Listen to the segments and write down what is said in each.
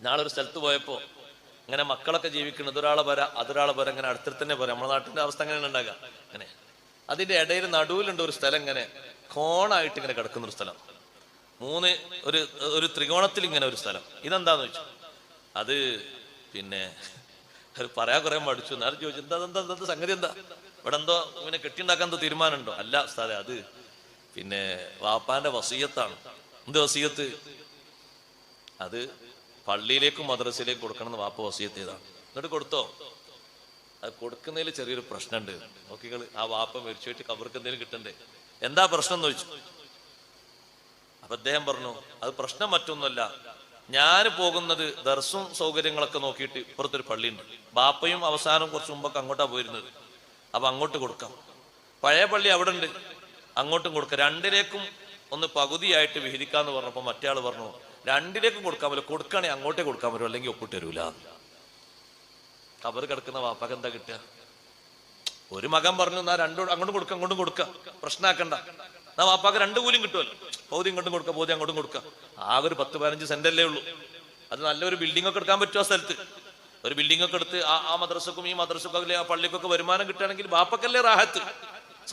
നാളെ ഒരു സ്ഥലത്ത് പോയപ്പോ ഇങ്ങനെ മക്കളൊക്കെ ജീവിക്കുന്നത് ഒരാളെ പോരാ അതൊരാളെ പോരാ ഇങ്ങനെ അടുത്തിട്ട് തന്നെ പോരാ നമ്മുടെ നാട്ടിന്റെ അവസ്ഥ അങ്ങനെ ഉണ്ടാകുക അങ്ങനെ അതിന്റെ ഇടയിൽ നടുവിലുണ്ട് ഒരു സ്ഥലം ഇങ്ങനെ കോണായിട്ട് ഇങ്ങനെ കിടക്കുന്ന ഒരു സ്ഥലം. മൂന്ന് ഒരു ഒരു ത്രികോണത്തിൽ ഇങ്ങനെ ഒരു സ്ഥലം. ഇതെന്താന്ന് വെച്ചു അത് പിന്നെ അത് പറയാൻ കുറെ മടിച്ചു. എന്നാലും ചോദിച്ചു എന്താ എന്താ എന്താ സംഗതി എന്താ? ഇവിടെ എന്തോ ഇങ്ങനെ കെട്ടിണ്ടാക്കാൻ എന്തോ തീരുമാനമുണ്ടോ? അല്ല സ്ഥലം അത് പിന്നെ വാപ്പാന്റെ വസീയത്താണ്. എന്ത് വസീയത്ത്? അത് പള്ളിയിലേക്കും മദ്രസയിലേക്കും കൊടുക്കണം എന്ന് വാപ്പ വസീത്ത് ചെയ്താണ് എന്നിട്ട് കൊടുത്തോ? അത് കൊടുക്കുന്നതിൽ ചെറിയൊരു പ്രശ്നമുണ്ട്. നോക്കികൾ ആ വാപ്പ മരിച്ചു മരിച്ചുപോയിട്ട് കബർക്ക് എന്തെങ്കിലും കിട്ടണ്ടേ? എന്താ പ്രശ്നം എന്ന് ചോദിച്ചു. അപ്പൊ അദ്ദേഹം പറഞ്ഞു അത് പ്രശ്നം മറ്റൊന്നുമല്ല. ഞാൻ പോകുന്നത് ദർസും സൗകര്യങ്ങളൊക്കെ നോക്കിയിട്ട് ഇപ്പുറത്തൊരു പള്ളിയുണ്ട്. ബാപ്പയും അവസാനം കുറച്ച് മുമ്പൊക്കെ അങ്ങോട്ടാണ് പോയിരുന്നത്. അപ്പൊ അങ്ങോട്ട് കൊടുക്കാം. പഴയ പള്ളി അവിടെ ഉണ്ട്. അങ്ങോട്ടും കൊടുക്കാം. രണ്ടിലേക്കും ഒന്ന് പകുതിയായിട്ട് വിഹരിക്കാന്ന് പറഞ്ഞപ്പോ മറ്റേ ആൾ പറഞ്ഞു രണ്ടിലേക്കും കൊടുക്കാൻ പറ്റില്ല. കൊടുക്കുകയാണെങ്കിൽ അങ്ങോട്ടേ കൊടുക്കാൻ പറ്റും അല്ലെങ്കിൽ ഒപ്പിട്ട് തരൂല. കബർ കിടക്കുന്ന വാപ്പാക്ക് എന്താ കിട്ടുക? ഒരു മകൻ പറഞ്ഞു എന്നാ രണ്ടും അങ്ങോട്ടും കൊടുക്ക അങ്ങോട്ടും കൊടുക്ക. പ്രശ്നമാക്കണ്ട എന്നാ വാപ്പാക്ക് രണ്ട് കൂലിയും കിട്ടുമല്ലോ. പൗതി ഇങ്ങോട്ടും കൊടുക്ക പൗതി അങ്ങോട്ടും കൊടുക്ക. ആകെ ഒരു പത്ത് പതിനഞ്ച് സെന്റ് അല്ലേ ഉള്ളൂ. അത് നല്ലൊരു ബിൽഡിംഗ് ഒക്കെ എടുക്കാൻ പറ്റുമോ ആ സ്ഥലത്ത്? ഒരു ബിൽഡിംഗ് ഒക്കെ എടുത്ത് ആ ആ മദ്രസക്കും ഈ മദ്രസക്കും അല്ലെ ആ പള്ളിക്കൊക്കെ വരുമാനം കിട്ടുകയാണെങ്കിൽ വാപ്പക്കല്ലേ റാഹത്ത്?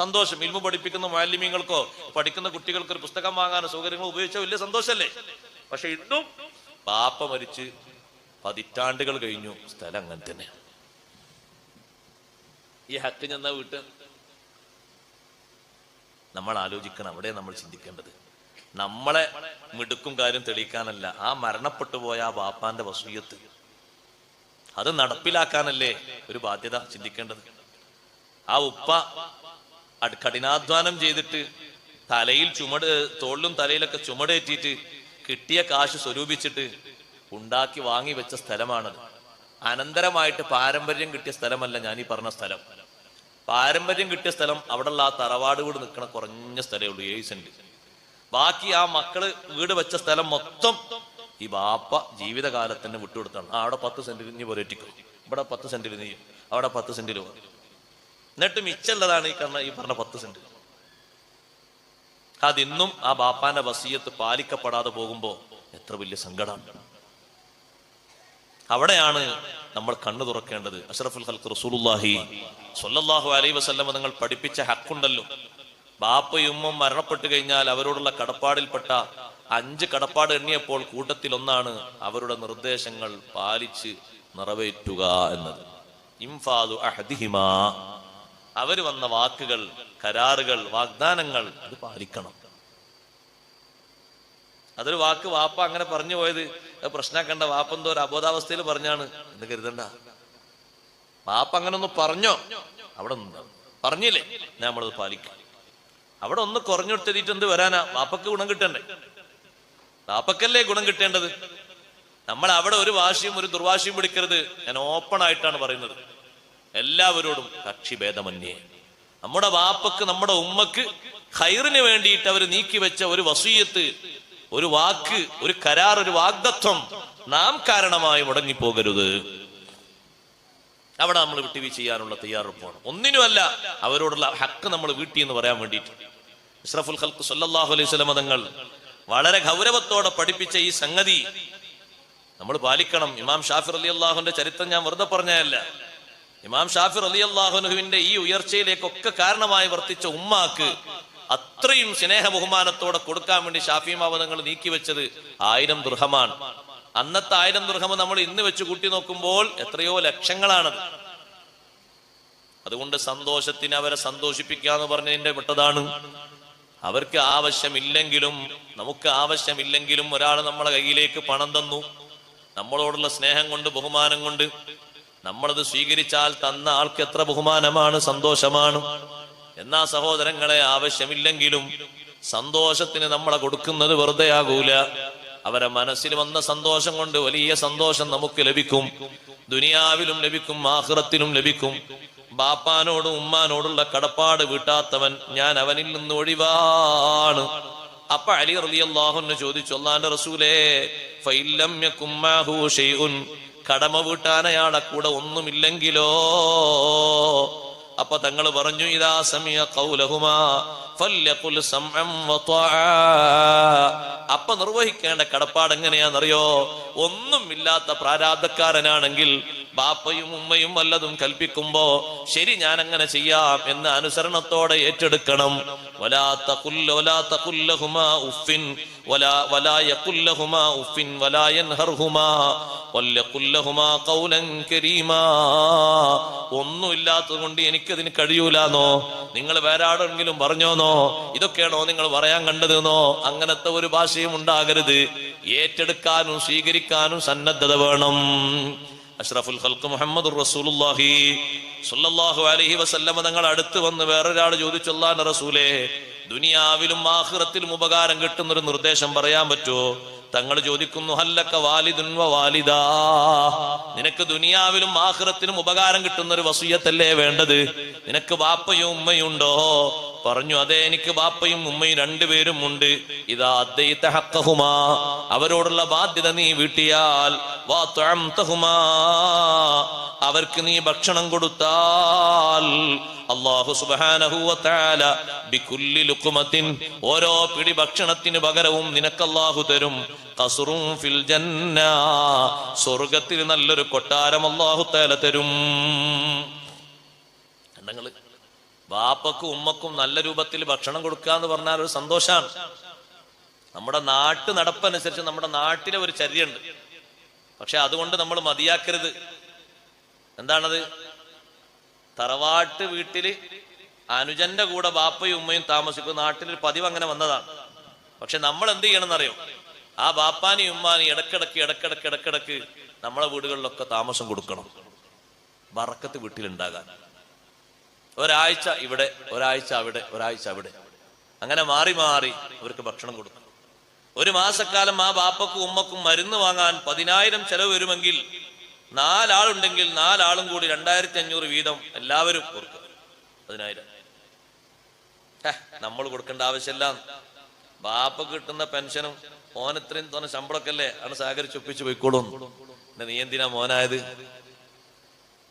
സന്തോഷം. ഇൽമു പഠിപ്പിക്കുന്ന മാലിന്യങ്ങൾക്കോ പഠിക്കുന്ന കുട്ടികൾക്ക് ഒരു പുസ്തകം വാങ്ങാനോ സൗകര്യങ്ങൾ ഉപയോഗിച്ചാൽ വലിയ സന്തോഷമല്ലേ? പക്ഷെ ഇന്നും ബാപ്പ മരിച്ച് പതിറ്റാണ്ടുകൾ കഴിഞ്ഞു. സ്ഥലം അങ്ങനെ തന്നെ. ഈ ഹക്ക് ചെന്ന വീട്ട് നമ്മൾ ആലോചിക്കണം. അവിടെ നമ്മൾ ചിന്തിക്കേണ്ടത്. നമ്മളെ മിടുക്കും കാര്യം തെളിയിക്കാനല്ല. ആ മരണപ്പെട്ടു പോയ ആ വാപ്പാന്റെ വസൂയത്ത്. അത് നടപ്പിലാക്കാനല്ലേ ഒരു ബാധ്യത ചിന്തിക്കേണ്ടത്. ആ ഉപ്പ കഠിനാധ്വാനം ചെയ്തിട്ട് തലയിൽ ചുമട് തോളിലും തലയിലൊക്കെ ചുമടേറ്റിയിട്ട് കിട്ടിയ കാശ് സ്വരൂപിച്ചിട്ട് ഉണ്ടാക്കി വാങ്ങി വെച്ച സ്ഥലമാണത്. അനന്തരമായിട്ട് പാരമ്പര്യം കിട്ടിയ സ്ഥലമല്ല ഞാൻ ഈ പറഞ്ഞ സ്ഥലം. പാരമ്പര്യം കിട്ടിയ സ്ഥലം അവിടെയുള്ള ആ തറവാട് വീട് നിൽക്കണ കുറഞ്ഞ സ്ഥലമേ ഉള്ളൂ ഏഴ് സെന്റ് ബാക്കി ആ മക്കൾ വീട് വെച്ച സ്ഥലം മൊത്തം ഈ ബാപ്പ ജീവിതകാലത്തിന് വിട്ടുകൊടുത്താണ്. ആ അവിടെ പത്ത് സെന്റിൽ നീ പൊരറ്റിക്കും ഇവിടെ പത്ത് സെന്റിൽ നീ അവിടെ പത്ത് സെന്റിൽ എന്നിട്ട് മിച്ചല്ലതാണ് ഈ കണ്ണ ഈ പറഞ്ഞ പത്ത് സെന്റ്. അതിന്നും ആ ബാപ്പാന്റെ വസീയത്ത് പാലിക്കപ്പെടാതെ പോകുമ്പോ എത്ര വലിയ സങ്കടമാണ് അവിടെയാണ് നമ്മൾ കണ്ണു തുറക്കേണ്ടത്. അഷറഫുൽ ഹൽക്ക് റസൂലുല്ലാഹി സ്വല്ലല്ലാഹു അലൈഹി വസല്ലം നിങ്ങൾ പഠിപ്പിച്ച ഹക്കുണ്ടല്ലോ. ബാപ്പയും ഉമ്മും മരണപ്പെട്ടു കഴിഞ്ഞാൽ അവരോടുള്ള കടപ്പാടിൽപ്പെട്ട അഞ്ച് കടപ്പാട് എണ്ണിയപ്പോൾ കൂട്ടത്തിൽ ഒന്നാണ് അവരുടെ നിർദ്ദേശങ്ങൾ പാലിച്ച് നിറവേറ്റുക എന്നത്. ഇംഫാദു അഹദിഹിമാ അവർ വന്ന വാക്കുകൾ കരാറുകൾ വാഗ്ദാനങ്ങൾ അത് പാലിക്കണം. അതൊരു വാക്ക് വാപ്പ അങ്ങനെ പറഞ്ഞു പോയത് പ്രശ്നമാക്കണ്ട വാപ്പന്തോ ഒരു അബോധാവസ്ഥയിൽ പറഞ്ഞാണ്. എന്ന് കരുതണ്ട. വാപ്പ അങ്ങനെ ഒന്ന് പറഞ്ഞോ? അവിടെ നിന്ന്? പറഞ്ഞില്ലേ? നമ്മളത് പാലിക്കും. അവിടെ ഒന്ന് കുറഞ്ഞെടുത്തിട്ട് എന്ത് വരാനാ? വാപ്പക്ക് ഗുണം കിട്ടണ്ടേ? വാപ്പക്കല്ലേ ഗുണം കിട്ടേണ്ടത്? നമ്മൾ അവിടെ ഒരു വാശിയും ഒരു ദുർവാശിയും പിടിക്കരുത്. ഞാൻ ഓപ്പൺ ആയിട്ടാണ് പറയുന്നത്. എല്ലാവരോടും കക്ഷി ഭേദമന്യേ നമ്മുടെ വാപ്പക്ക് നമ്മുടെ ഉമ്മക്ക് ഹൈറിന് വേണ്ടിയിട്ട് അവർ നീക്കി വെച്ച ഒരു വസൂയത്ത് ഒരു വാക്ക് ഒരു കരാർ ഒരു വാഗ്ദത്വം നാം കാരണമായി മുടങ്ങിപ്പോകരുത്. അവിടെ നമ്മൾ വിട്ടുവീഴ്ച ചെയ്യാനുള്ള തയ്യാറെടുപ്പാണ്. ഒന്നിനുമല്ല അവരോടുള്ള ഹക്ക് നമ്മൾ വീട്ടി എന്ന് പറയാൻ വേണ്ടിയിട്ട്. ഇസ്രഫുൽ ഖൽക്ക് സല്ലാഹു അലൈഹി വസല്ലം തങ്ങൾ വളരെ ഗൗരവത്തോടെ പഠിപ്പിച്ച ഈ സംഗതി നമ്മൾ പാലിക്കണം. ഇമാം ഷാഫിർ അലി അള്ളാഹുന്റെ ചരിത്രം ഞാൻ വെറുതെ പറഞ്ഞതല്ല. ഇമാം ഷാഫിർ അലി അള്ളാഹുനുഹുവിന്റെ ഈ ഉയർച്ചയിലേക്കൊക്കെ കാരണമായി വർത്തിച്ച ഉമ്മാക്ക് അത്രയും സ്നേഹ ബഹുമാനത്തോടെ കൊടുക്കാൻ വേണ്ടി ഷാഫി മാവതങ്ങൾ നീക്കിവെച്ചത് ആയിരം ദൃഹമാണ് അന്നത്തെ ആയിരം ദൃഹം നമ്മൾ ഇന്ന് വെച്ച് കൂട്ടി നോക്കുമ്പോൾ എത്രയോ ലക്ഷങ്ങളാണത്. അതുകൊണ്ട് സന്തോഷത്തിന് അവരെ സന്തോഷിപ്പിക്കുക എന്ന് പറഞ്ഞതിന്റെ വിട്ടതാണ് അവർക്ക് ആവശ്യമില്ലെങ്കിലും നമുക്ക് ആവശ്യമില്ലെങ്കിലും ഒരാൾ നമ്മളെ കയ്യിലേക്ക് പണം തന്നു. നമ്മളോടുള്ള സ്നേഹം കൊണ്ട് ബഹുമാനം കൊണ്ട് നമ്മളത് സ്വീകരിച്ചാൽ തന്ന ആൾക്ക് എത്ര ബഹുമാനമാണ് സന്തോഷമാണ്. എന്നാ സഹോദരങ്ങളെ ആവശ്യമില്ലെങ്കിലും സന്തോഷത്തിന് നമ്മളെ കൊടുക്കുന്നത് വെറുതെ ആകൂല അവരെ മനസ്സിൽ വന്ന സന്തോഷം കൊണ്ട് വലിയ സന്തോഷം നമുക്ക് ലഭിക്കും. ദുനിയാവിലും ലഭിക്കും ആഹ്റത്തിലും ലഭിക്കും. ബാപ്പാനോടും ഉമ്മാനോടുള്ള കടപ്പാട് വീട്ടാത്തവൻ ഞാൻ അവനിൽ നിന്ന് ഒഴിവാണ്. അപ്പൊ അലി റളിയല്ലാഹുവിന് ചോദിച്ചു അള്ളാന്റെ റസൂലേ ഫൈലം കടമ വീട്ടാൻ അയാളെ കൂടെ ഒന്നുമില്ലെങ്കിലോ അപ്പൊ തങ്ങൾ പറഞ്ഞു ഇതാ സമയ കൗലഹുമാ. അപ്പൊ നിർവഹിക്കേണ്ട കടപ്പാട് എങ്ങനെയാണെന്നറിയോ ഒന്നുമില്ലാത്ത പ്രാരാബ്ധക്കാരനാണെങ്കിൽ ബാപ്പയും ഉമ്മയും വല്ലതും കൽപ്പിക്കുമ്പോ ശരി ഞാൻ അങ്ങനെ ചെയ്യാം എന്ന് അനുസരണത്തോടെ ഏറ്റെടുക്കണം. വലാ തഖുല്ല വലാ തഖുല്ലഹുമാ ഉഫിൻ വലാ വലാ യഖുല്ലഹുമാ ഉഫിൻ വലാ യൻഹർഹുമാ വല്ലഖുല്ലഹുമാ ഖൗലൻ കരീമാ. ഒന്നുമില്ലാത്തത് കൊണ്ട് എനിക്കതിന് കഴിയൂലെന്നോ? നിങ്ങൾ വേറെ ആരെങ്കിലും പറഞ്ഞോന്നോ? ഇതൊക്കെയാണോ നിങ്ങൾ പറയാൻ കണ്ടതെന്നോ? അങ്ങനത്തെ ഒരു ഭാഷയും ഉണ്ടാകരുത്. ഏറ്റെടുക്കാനും സ്വീകരിക്കാനും സന്നദ്ധത വേണം. അഷ്റഫുൽ ഖൽക്ക് മുഹമ്മദ് റസൂലുല്ലാഹി സല്ലല്ലാഹു അലൈഹി വസല്ലം തങ്ങൾ അടുത്ത് വന്ന് വേറൊരാൾ ചോദിച്ചു ചോദിച്ചൊല്ലാൻ റസൂലേ ദുനിയാവിലും ആഖിറത്തിലും ഉപകാരം കിട്ടുന്ന ഒരു നിർദ്ദേശം പറയാൻ പറ്റുമോ തങ്ങൾ ചോദിക്കുന്നു ഹല്ലക്ക വാലിദുൻ വാലിദാ. നിനക്ക് ദുനിയാവിലും ആഖിറത്തിലും ഉപകാരം കിട്ടുന്ന ഒരു വസൂയത്തല്ലേ വേണ്ടത്? നിനക്ക് വാപ്പയും ഉമ്മയും ഉണ്ടോ? പറഞ്ഞു അതെ എനിക്ക് ബാപ്പയും ഉമ്മയും രണ്ടുപേരും ഉണ്ട്. ഇതാ അദ്ദേഹത്തെ ഹക്കഹുമാ അവരോടുള്ള ബാധ്യത നീ വീട്ടിയാൽ വാ തുഅംതഹുമാ. അവർക്ക് നീ ഭക്ഷണം കൊടുത്താൽ അള്ളാഹു സുബ്ഹാനഹു ബിക്കുല്ലി ലുക്കുമത്തിൻ ഓരോ പിടി ഭക്ഷണത്തിന് പകരവും നിനക്ക് അള്ളാഹു തരും. കസുറും ഫിൽ ജന്ന. സ്വർഗത്തിൽ നല്ലൊരു കൊട്ടാരം അള്ളാഹു തേല തരും. കണ്ടങ്ങൾ? ബാപ്പക്കും ഉമ്മക്കും നല്ല രൂപത്തിൽ ഭക്ഷണം കൊടുക്കുക എന്ന് പറഞ്ഞാൽ ഒരു സന്തോഷമാണ്. നമ്മുടെ നാട്ടു നടപ്പനുസരിച്ച് നമ്മുടെ നാട്ടിലെ ഒരു ചര്യണ്ട് പക്ഷെ അതുകൊണ്ട് നമ്മൾ മതിയാക്കരുത്. എന്താണത്? തറവാട്ട് വീട്ടിൽ അനുജന്റെ കൂടെ ബാപ്പയും ഉമ്മയും താമസിക്കും. നാട്ടിലൊരു പതിവ് അങ്ങനെ വന്നതാണ്. പക്ഷെ നമ്മൾ എന്ത് ചെയ്യണമെന്നറിയോ? ആ ബാപ്പാനി ഉമ്മാനി ഇടക്കിടക്ക് ഇടക്കിടക്ക് ഇടക്കിടക്ക് നമ്മളെ വീടുകളിലൊക്കെ താമസം കൊടുക്കണം. വറക്കത്ത് വീട്ടിലുണ്ടാകാൻ. ഒരാഴ്ച ഇവിടെ ഒരാഴ്ച അവിടെ ഒരാഴ്ച അവിടെ. അങ്ങനെ മാറി മാറി അവർക്ക് ഭക്ഷണം കൊടുക്കും. ഒരു മാസക്കാലം ആ ബാപ്പക്കും ഉമ്മക്കും മരുന്ന് വാങ്ങാൻ പതിനായിരം ചെലവ് വരുമെങ്കിൽ നാലാളുണ്ടെങ്കിൽ നാലാളും കൂടി രണ്ടായിരത്തി അഞ്ഞൂറ് വീതം എല്ലാവരും കൊടുക്കും. പതിനായിരം. നമ്മൾ കൊടുക്കേണ്ട ആവശ്യമില്ല. ബാപ്പ കിട്ടുന്ന പെൻഷനും മോനത്രയും തോന്നുന്ന തോന്നെ ശമ്പളമൊക്കെ അല്ലേ? ആണ് സഹകരിച്ച് ഒപ്പിച്ച് പോയിക്കോളും. നീ എന്തിനാ മോനായത്?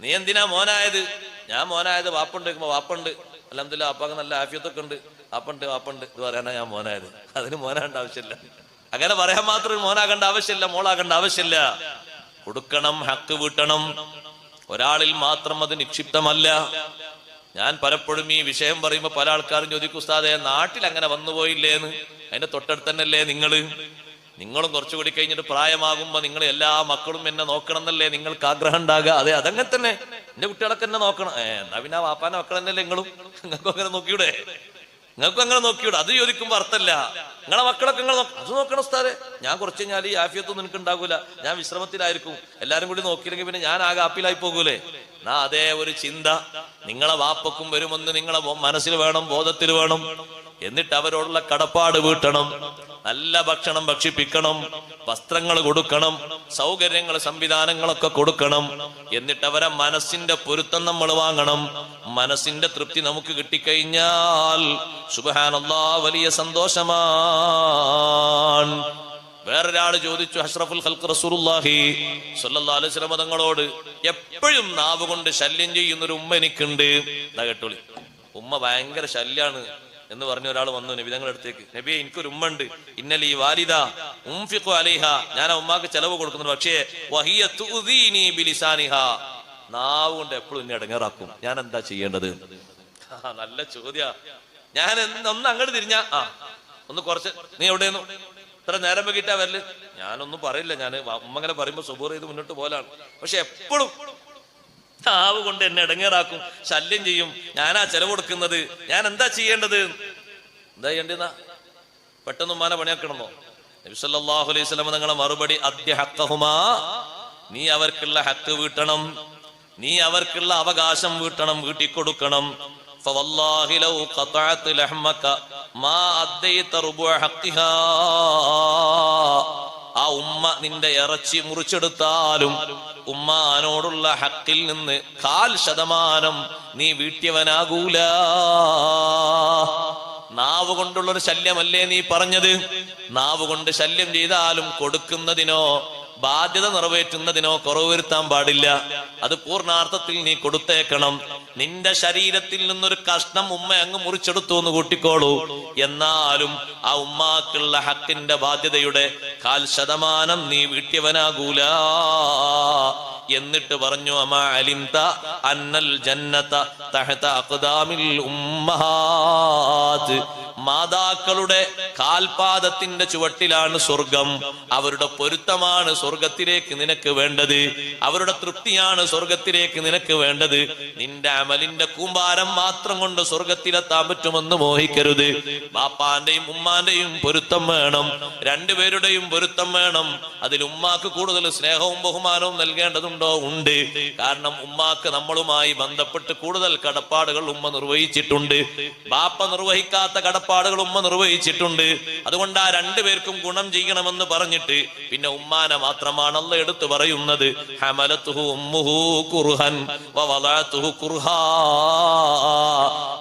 നീ എന്തിനാ മോനായത്? ഞാൻ മോനായത് വാപ്പുണ്ട് വാപ്പുണ്ട്. അലഹമില്ല അപ്പാക്ക് നല്ല ആഫിയത്തൊക്കെ ഉണ്ട്. വാപ്പുണ്ട് വാപ്പുണ്ട്. ഇത് പറയാനാ ഞാൻ മോനായത്. അതിന് മോനാകേണ്ട ആവശ്യമില്ല. അങ്ങനെ പറയാൻ മാത്രം മോനാകേണ്ട ആവശ്യമില്ല മോളാകേണ്ട ആവശ്യമില്ല. കൊടുക്കണം ഹക്ക് വീട്ടണം. ഒരാളിൽ മാത്രം അത് നിക്ഷിപ്തമല്ല. ഞാൻ പലപ്പോഴും ഈ വിഷയം പറയുമ്പോ പല ആൾക്കാരും ചോദിക്കും ഉസ്താദെ നാട്ടിൽ അങ്ങനെ വന്നുപോയില്ലേന്ന്? അതിന്റെ തൊട്ടടുത്ത് തന്നെയല്ലേ നിങ്ങൾ? നിങ്ങളും കുറച്ചുകൂടി കഴിഞ്ഞിട്ട് പ്രായമാകുമ്പോ നിങ്ങൾ എല്ലാ മക്കളും എന്നെ നോക്കണം എന്നല്ലേ നിങ്ങൾക്ക് ആഗ്രഹം ഉണ്ടാകുക? അതെ അതങ്ങനെ തന്നെ. എന്റെ കുട്ടികളൊക്കെ എന്നെ നോക്കണം. ഏ എന്നാ പിന്നെ വാപ്പാന്റെ മക്കൾ തന്നെയല്ലേ നിങ്ങളും? നിങ്ങൾക്കും അങ്ങനെ നോക്കിയൂടെ? നിങ്ങൾക്കും അങ്ങനെ നോക്കിയൂടെ? അത് ചോദിക്കുമ്പോ അർത്ഥമല്ല. നിങ്ങളെ മക്കളൊക്കെ നിങ്ങൾ അത് നോക്കണം ഉസ്താദെ. ഞാൻ കുറച്ച് കഴിഞ്ഞാൽ ഈ ആഫിയത്തൊന്നും നിനക്ക് ഉണ്ടാകൂല. ഞാൻ വിശ്രമത്തിലായിരിക്കും. എല്ലാരും കൂടി നോക്കിയില്ലെങ്കിൽ പിന്നെ ഞാൻ ആകെ ആപ്പിലായി പോകൂലേ. എന്നാ അതേ ഒരു ചിന്ത. നിങ്ങളെ വാപ്പക്കും വരുമെന്ന് നിങ്ങളെ മനസ്സിൽ വേണം ബോധത്തിൽ വേണം. എന്നിട്ട് അവരോടുള്ള കടപ്പാട് വീട്ടണം. നല്ല ഭക്ഷണം ഭക്ഷിപ്പിക്കണം വസ്ത്രങ്ങൾ കൊടുക്കണം സൗകര്യങ്ങൾ സംവിധാനങ്ങളൊക്കെ കൊടുക്കണം. എന്നിട്ട് അവരെ മനസ്സിന്റെ പൊരുത്തം നമ്മൾ വാങ്ങണം. മനസ്സിന്റെ തൃപ്തി നമുക്ക് കിട്ടിക്കഴിഞ്ഞാൽ സുബഹാനല്ലാ വലിയ സന്തോഷമാണ്. വേറൊരാൾ ചോദിച്ചു അഷ്റഫുൽ റസൂലുള്ളാഹി സ്വല്ലല്ലാഹു അലൈഹി വസല്ലം തങ്ങളോട് എപ്പോഴും നാവ് കൊണ്ട് ശല്യം ചെയ്യുന്ന ഒരു ഉമ്മ എനിക്കുണ്ട്. കേട്ടോളി. ഉമ്മ ഭയങ്കര ശല്യാണ്. എന്ന് പറഞ്ഞ ഒരാൾ വന്നു നബി തങ്ങളുടെ അടുത്തേക്ക് നബിയെ എനിക്കൊരു ഉമ്മ ഉണ്ട് ഇന്നലെ ഈ വാലിദ ഉംഫിഖു അലൈഹ. ഞാൻ ആ ഉമ്മാക്ക് ചെലവ് കൊടുക്കുന്നു പക്ഷേ വഹിയ നാവ് കൊണ്ട് എപ്പോഴും എന്നെ ഇടങ്ങേറാക്കും. ഞാൻ എന്താ ചെയ്യേണ്ടത്? നല്ല ചോദ്യ. ഞാൻ ഒന്ന് അങ്ങോട്ട് തിരിഞ്ഞ. ആ ഒന്ന് കുറച്ച്. നീ എവിടെയെന്നു? ഇത്ര നേരം കിട്ടാ വരൽ. ഞാനൊന്നും പറയില്ല. ഞാൻ ഉമ്മ അങ്ങനെ പറയുമ്പോ സുബൂർ ചെയ്ത് മുന്നോട്ട് പോലാണ്. പക്ഷെ എപ്പോഴും നാവ് കൊണ്ട് എന്നെ ഇടങ്ങേറാക്കും. ശല്യം ചെയ്യും. ഞാനാ ചെലവ് കൊടുക്കുന്നത്. ഞാൻ എന്താ ചെയ്യേണ്ടത്? എന്താ ചെയ്യേണ്ടത് പെട്ടെന്ന് ഉമ്മാനെ പണിയാക്കണമോ നബിസല്ലാഹു അലൈഹി സ്വലമ നിങ്ങളെ മറുപടി അദ്യ ഹക്കഹുമാ നീ അവർക്കുള്ള ഹക്ക് വീട്ടണം. നീ അവർക്കുള്ള അവകാശം വീട്ടണം. വീട്ടി കൊടുക്കണം. ആ ഉമ്മ നിന്റെ ഇറച്ചി മുറിച്ചെടുത്താലും ഉമ്മാനോടുള്ള ഹക്കിൽ നിന്ന് കാൽ ശതമാനം നീ വീട്ടിയവനാകൂല. നാവ് കൊണ്ടുള്ളൊരു ശല്യമല്ലേ നീ പറഞ്ഞത്? നാവ് കൊണ്ട് ശല്യം ചെയ്താലും കൊടുക്കുന്നതിനോ ബാധ്യത നിറവേറ്റുന്നതിനോ കുറവ് വരുത്താൻ പാടില്ല. അത് പൂർണാർത്ഥത്തിൽ നീ കൊടുത്തേക്കണം. നിന്റെ ശരീരത്തിൽ നിന്നൊരു കഷ്ണം ഉമ്മ അങ്ങ് മുറിച്ചെടുത്തു എന്ന് കൂട്ടിക്കോളൂ. എന്നാലും ആ ഉമ്മാക്കുള്ള ഹക്കിന്റെ ബാധ്യതയുടെ കാൽ ശതമാനം നീ വീട്ടിയവനാകൂല. എന്നിട്ട് പറഞ്ഞു അമാ അന്നൽ ജന്നത തഹത അഖദാമിൽ ഉമ്മഹാത്ത് മാതാക്കളുടെ കാൽപാദത്തിന്റെ ചുവട്ടിലാണ് സ്വർഗം. അവരുടെ പൊരുത്തമാണ് സ്വർഗത്തിലേക്ക് നിനക്ക് വേണ്ടത്. അവരുടെ തൃപ്തിയാണ് സ്വർഗത്തിലേക്ക് നിനക്ക് വേണ്ടത്. നിന്റെ അമലിന്റെ കൂമ്പാരം മാത്രം കൊണ്ട് സ്വർഗത്തിലെത്താൻ പറ്റുമെന്ന് മോഹിക്കരുത്. ബാപ്പാന്റെയും ഉമ്മാന്റെയും പൊരുത്തം വേണം. രണ്ടുപേരുടെയും പൊരുത്തം വേണം. അതിൽ ഉമ്മാക്ക് കൂടുതൽ സ്നേഹവും ബഹുമാനവും നൽകേണ്ടതുണ്ടോ? ഉണ്ട്. കാരണം ഉമ്മാക്ക് നമ്മളുമായി ബന്ധപ്പെട്ട് കൂടുതൽ കടപ്പാടുകൾ ഉമ്മ നിർവഹിച്ചിട്ടുണ്ട്. ബാപ്പ നിർവഹിക്കാത്ത കടപ്പാടുകൾ ഉമ്മ നിർവഹിച്ചിട്ടുണ്ട്. അതുകൊണ്ട് ആ രണ്ടുപേർക്കും ഗുണം ചെയ്യണമെന്ന് പറഞ്ഞിട്ട് പിന്നെ ഉമ്മാനെ മാത്രമാണ് എടുത്തു പറയുന്നത്.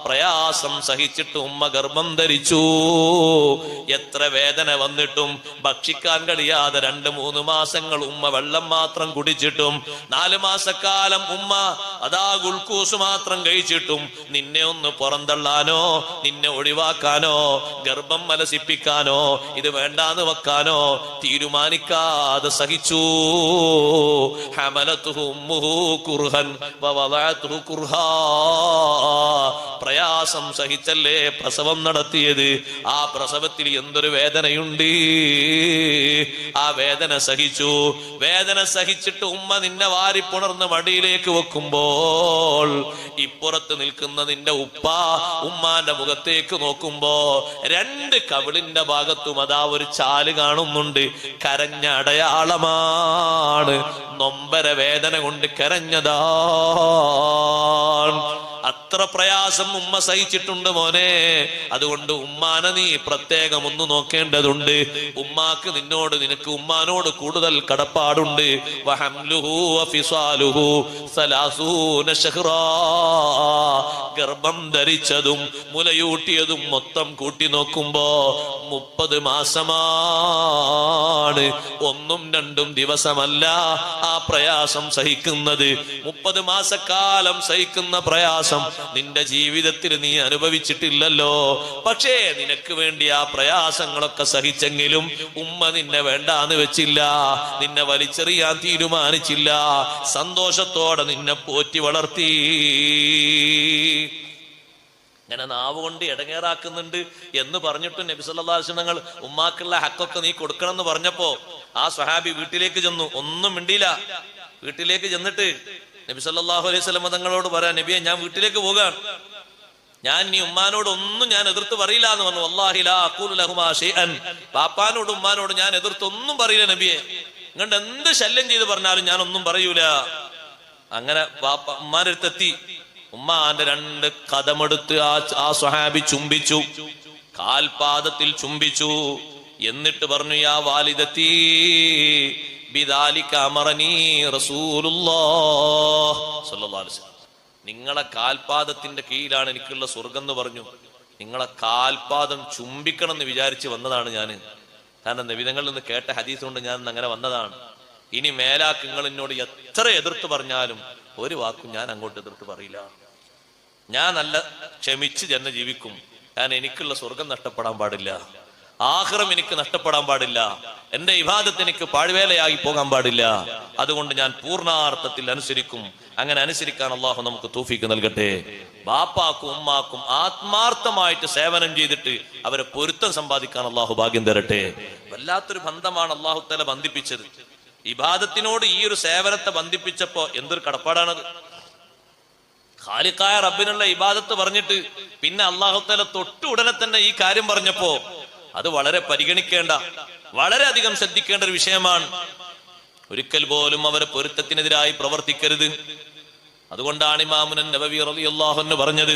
പ്രയാസം സഹിച്ചിട്ട് ഉമ്മ ഗർഭം ധരിച്ചു. എത്ര വേദന വന്നിട്ടും ഭക്ഷിക്കാൻ കഴിയാതെ രണ്ട് മൂന്ന് മാസങ്ങൾ ഉമ്മ വെള്ളം മാത്രം കുടിച്ചിട്ടും നാല് മാസക്കാലം ഉമ്മ അതാ ഗുൾക്കൂസ് മാത്രം കഴിച്ചിട്ടും നിന്നെ ഒന്ന് പുറന്തള്ളാനോ നിന്നെ ഒഴിവാക്കാനോ ഗർഭം മലസിപ്പിക്കാനോ ഇത് വേണ്ടാന്ന് വെക്കാനോ തീരുമാനിക്കാതെ സഹിച്ചു. പ്രയാസം സഹിച്ചല്ലേ പ്രസവം നടത്തിയത്? ആ പ്രസവത്തിൽ എന്തൊരു വേദനയുണ്ട്? ആ വേദന സഹിച്ചു. വേദന സഹിച്ചിട്ട് ഉമ്മ നിന്നെ വാരി പുണർന്ന് മടിയിലേക്ക് വെക്കുമ്പോൾ ഇപ്പുറത്ത് നിൽക്കുന്ന നിന്റെ ഉപ്പ ഉമ്മാന്റെ മുഖത്തേക്ക് നോക്കുമ്പോ രണ്ട് കവിളിന്റെ ഭാഗത്തും അതാ ഒരു ചാൽ കാണുന്നുണ്ട്. കരഞ്ഞ അടയാളമാണ്. നൊമ്പര വേദന കൊണ്ട് കരഞ്ഞതാണ് അത്ര പ്രയാസം ഉമ്മ സഹിച്ചിട്ടുണ്ട് മോനെ. അതുകൊണ്ട് ഉമ്മാനെ നീ പ്രത്യേകം ഒന്ന് നോക്കേണ്ടതുണ്ട്. ഉമ്മാക്ക് നിന്നോട് നിനക്ക് ഉമ്മാനോട് കൂടുതൽ കടപ്പാടുണ്ട്. ഗർഭം ധരിച്ചതും മുലയൂട്ടിയതും മൊത്തം കൂട്ടി നോക്കുമ്പോ മുപ്പത് മാസമാണ്. ഒന്നും രണ്ടും ദിവസമല്ല ആ പ്രയാസം സഹിക്കുന്നത്. മുപ്പത് മാസക്കാലം സഹിക്കുന്ന പ്രയാസം നിന്റെ ജീവിതത്തിൽ നീ അനുഭവിച്ചിട്ടില്ലല്ലോ. പക്ഷേ നിനക്ക് വേണ്ടി ആ പ്രയാസങ്ങളൊക്കെ സഹിച്ചെങ്കിലും ഉമ്മ നിന്നെ വേണ്ടാന്ന് വെച്ചില്ല. നിന്നെ വലിച്ചെറിയാൻ തീരുമാനിച്ചില്ല. സന്തോഷത്തോടെ നിന്നെ പോറ്റി വളർത്തി. ഇങ്ങനെ നാവ് കൊണ്ട് ഇടങ്ങേറാക്കുന്നുണ്ട് എന്ന് പറഞ്ഞിട്ടും നബി സല്ലല്ലാഹു അലൈഹി തങ്ങൾ ഉമ്മാക്കുള്ള ഹക്കൊക്കെ നീ കൊടുക്കണം എന്ന് പറഞ്ഞപ്പോ ആ സ്വഹാബി വീട്ടിലേക്ക് ചെന്നു. ഒന്നും മിണ്ടിയില്ല. വീട്ടിലേക്ക് ചെന്നിട്ട് നബി സല്ലാഹു അലൈഹി സ്വലമ തങ്ങളോട് പറയാം നബിയെ ഞാൻ വീട്ടിലേക്ക് പോകാൻ ഞാൻ ഇനി ഉമ്മാനോട് ഒന്നും ഞാൻ എതിർത്ത് പറയില്ല എന്ന് പറഞ്ഞു. ഷൈഅൻ. പാപ്പാനോട് ഉമ്മാനോട് ഞാൻ എതിർത്ത് ഒന്നും പറയില്ല നബിയെ. ഇങ്ങണ്ട് എന്ത് ശല്യം ചെയ്ത് പറഞ്ഞാലും ഞാൻ ഒന്നും പറയൂല. അങ്ങനെ പാപ്പ ഉമ്മാനടുത്തെത്തി. ഉമ്മ ഉമ്മാന്റെ രണ്ട് കഥമെടുത്ത് ആ ആ സ്വഹാബി ചുംബിച്ചു. കാൽപാദത്തിൽ ചുംബിച്ചു. എന്നിട്ട് പറഞ്ഞു യാ വാലിദത്തി നിങ്ങളെ കാൽപാദത്തിന്റെ കീഴിലാണ് എനിക്കുള്ള സ്വർഗം എന്ന് പറഞ്ഞു. നിങ്ങളെ കാൽപാദം ചുംബിക്കണം എന്ന് വിചാരിച്ച് വന്നതാണ് ഞാൻ കാരണം നബിതങ്ങളിൽ നിന്ന് കേട്ട ഹദീസ് കൊണ്ട് ഞാൻ അങ്ങനെ വന്നതാണ്. ഇനി മേലാക്ക് നിങ്ങൾ എന്നോട് എത്ര എതിർത്ത് പറഞ്ഞാലും ഒരു വാക്കും ഞാൻ അങ്ങോട്ട് എതിർത്ത് പറയില്ല. ഞാൻ നല്ല ക്ഷമിച്ച് ജന്മ ജീവിക്കും ഞാൻ എനിക്കുള്ള സ്വർഗം നഷ്ടപ്പെടാൻ പാടില്ല. ആഹ്റം എനിക്ക് നഷ്ടപ്പെടാൻ പാടില്ല. എന്റെ ഇബാദത്ത് എനിക്ക് പാഴ്വേലയായി പോകാൻ പാടില്ല. അതുകൊണ്ട് ഞാൻ പൂർണാർത്ഥത്തിൽ അനുസരിക്കും. അങ്ങനെ അനുസരിക്കാൻ അള്ളാഹു നമുക്ക് തൂഫിക്ക് നൽകട്ടെ. ബാപ്പാക്കും ഉമ്മാക്കും ആത്മാർത്ഥമായിട്ട് സേവനം ചെയ്തിട്ട് അവരെ പൊരുത്തം സമ്പാദിക്കാൻ അള്ളാഹു ഭാഗ്യം തരട്ടെ. വല്ലാത്തൊരു ബന്ധമാണ് അള്ളാഹു തല ബന്ധിപ്പിച്ചത്. ഇബാദത്തിനോട് ഈ ഒരു സേവനത്തെ ബന്ധിപ്പിച്ചപ്പോ എന്തൊരു കടപ്പാടാണത്. ഖാലിക്കായ റബ്ബിനുള്ള ഇബാദത്ത് പറഞ്ഞിട്ട് പിന്നെ അള്ളാഹുത്തല തൊട്ടു ഉടനെ തന്നെ ഈ കാര്യം പറഞ്ഞപ്പോ അത് വളരെ പരിഗണിക്കേണ്ട വളരെയധികം ശ്രദ്ധിക്കേണ്ട ഒരു വിഷയമാണ്. ഒരിക്കൽ പോലും അവരെ പൊരുത്തത്തിനെതിരായി പ്രവർത്തിക്കരുത്. അതുകൊണ്ടാണ് ഇമാമുനൻ നബവി റളിയല്ലാഹു അൻഹു പറഞ്ഞത്